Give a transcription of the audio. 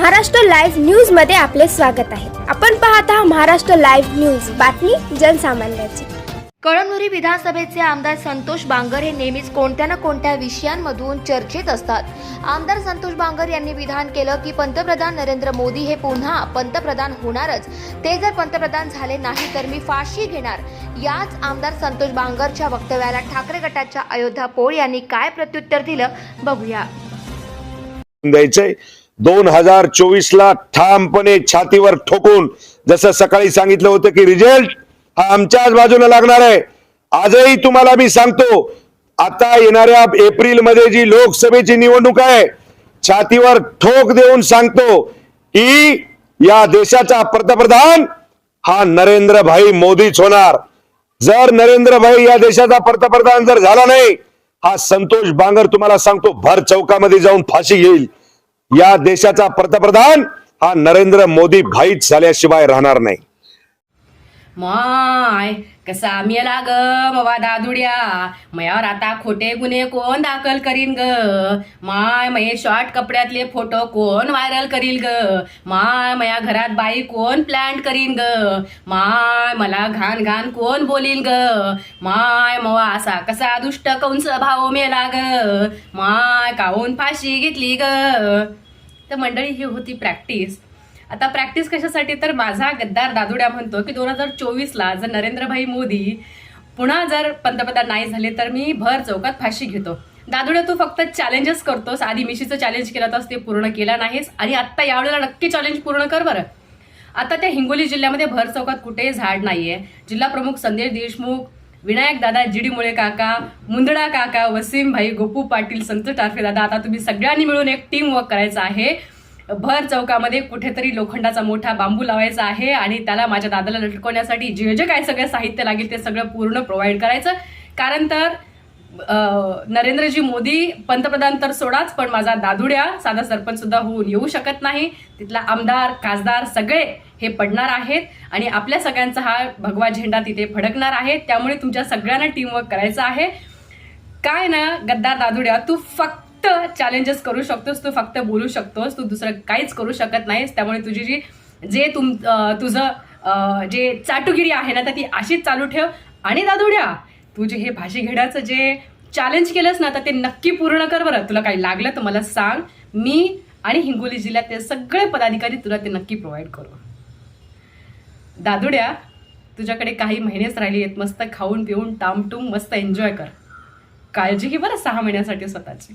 Maharashtra live न्यूजमध्ये आपले स्वागत आहे. आपण पाहत आहात महाराष्ट्र लाईव्ह न्यूज. बातमी जनसामान्याची. कळमनुरी विधानसभेचे आमदार संतोष बांगर हे नेहमीच कोणत्या ना कोणत्या विषयांमधून चर्चेत असतात. आमदार संतोष बांगर यांनी विधान केलं की पंतप्रधान नरेंद्र मोदी हे पुन्हा पंतप्रधान होणारच. ते जर पंतप्रधान झाले नाही तर मी फाशी घेणार. याच आमदार संतोष बांगरच्या वक्तव्याला ठाकरे गटाच्या अयोध्या पोळ यांनी काय प्रत्युत्तर दिलं बघूया. द्यायचंय. दोन हजार चोवीस ला ठामपणे छातीवर ठोकून जसं सकाळी सांगितलं होतं की रिझल्ट हा आमच्याच बाजूला लागणार आहे. आजही तुम्हाला मी सांगतो आता येणाऱ्या एप्रिलमध्ये जी लोकसभेची निवडणूक आहे छातीवर ठोक देऊन सांगतो की या देशाचा पंतप्रधान हा नरेंद्र भाई मोदीच होणार. जर नरेंद्र भाई या देशाचा पंतप्रधान जर झाला नाही हा संतोष बांगर तुम्हाला सांगतो भर चौकामध्ये जाऊन फाशी घेईल. या देशाचा पंतप्रधान हा नरेंद्र मोदी भाईच झाल्याशिवाय राहणार नाही. माय कसा मेला ग मवा दादुड्या? मयावर आता खोटे गुन्हे कोण दाखल करीन ग? माय मये शॉर्ट कपड्यातले फोटो कोण व्हायरल करील ग? माय मया घरात बाई कोण प्लॅन करीन ग? माय मला घाण घाण कोण बोलीन ग? माय मवा असा कसा दुष्ट कंस भाऊ मेला ग? माय काहून फाशी घेतली ग? तर मंडळी ही होती प्रॅक्टिस आता प्रॅक्टिस कशासाठी? तर माझा गद्दार दादुड्या म्हणतो की दोन हजार चोवीसला जर नरेंद्रभाई मोदी पुन्हा जर पंतप्रधान नाही झाले तर मी भर चौकात फाशी घेतो. दादुड्या तू फक्त चॅलेंजेस करतोस. आधी मिशीचं चॅलेंज केलं तर ते पूर्ण केलं नाहीस. आणि आत्ता यावेळेला नक्की चॅलेंज पूर्ण कर बरं. आता त्या हिंगोली जिल्ह्यामध्ये भर चौकात कुठेही झाड नाहीये. जिल्हा प्रमुख संदेश देशमुख विनायक दादा जिडी मुळे काका मुंदडा काका वसीम भाई गोपू पाटील संत टारफे दादा. आता तुम्ही सगळ्यांनी मिळून एक टीम वर्क करायचं आहे. भर चौकामध्ये कुठेतरी लोखंडाचा मोठा बांबू लावायचा आहे आणि त्याला माझ्या दादाला लटकवण्यासाठी जे जे काय सगळं साहित्य लागेल ते सगळं पूर्ण प्रोव्हाइड करायचं. कारण तर नरेंद्रजी मोदी पंतप्रधान तर सोडाच पण माझा दादुड्या साधा सरपंच सुद्धा होऊन येऊ शकत नाही. तिथला आमदार खासदार सगळे हे पडणार आहेत आणि आपल्या सगळ्यांचा हा भगवा झेंडा तिथे फडकणार आहे. त्यामुळे तुमच्या सगळ्यांना टीमवर्क करायचं आहे. काय ना गद्दार दादुड्या तू फक्त फक्त चॅलेंजेस करू शकतोस तू फक्त बोलू शकतोस तू दुसरं काहीच करू शकत नाहीस. त्यामुळे तुझी जी जे तुम तुझं जे चाटुगिरी आहे ना तर ती अशीच चालू ठेव. आणि दादुड्या तुझे हे भाषी घेण्याचं जे चॅलेंज केलंस ना तर ते नक्की पूर्ण कर बरं. तुला काही लागलं तर मला सांग. मी आणि हिंगोली जिल्ह्यातले सगळे पदाधिकारी तुला ते नक्की प्रोव्हाइड करू. दादुड्या तुझ्याकडे काही महिनेच राहिली आहेत. मस्त खाऊन पिऊन टामटूम मस्त एन्जॉय कर. काळजी घे बरं सहा महिन्यासाठी स्वतःची.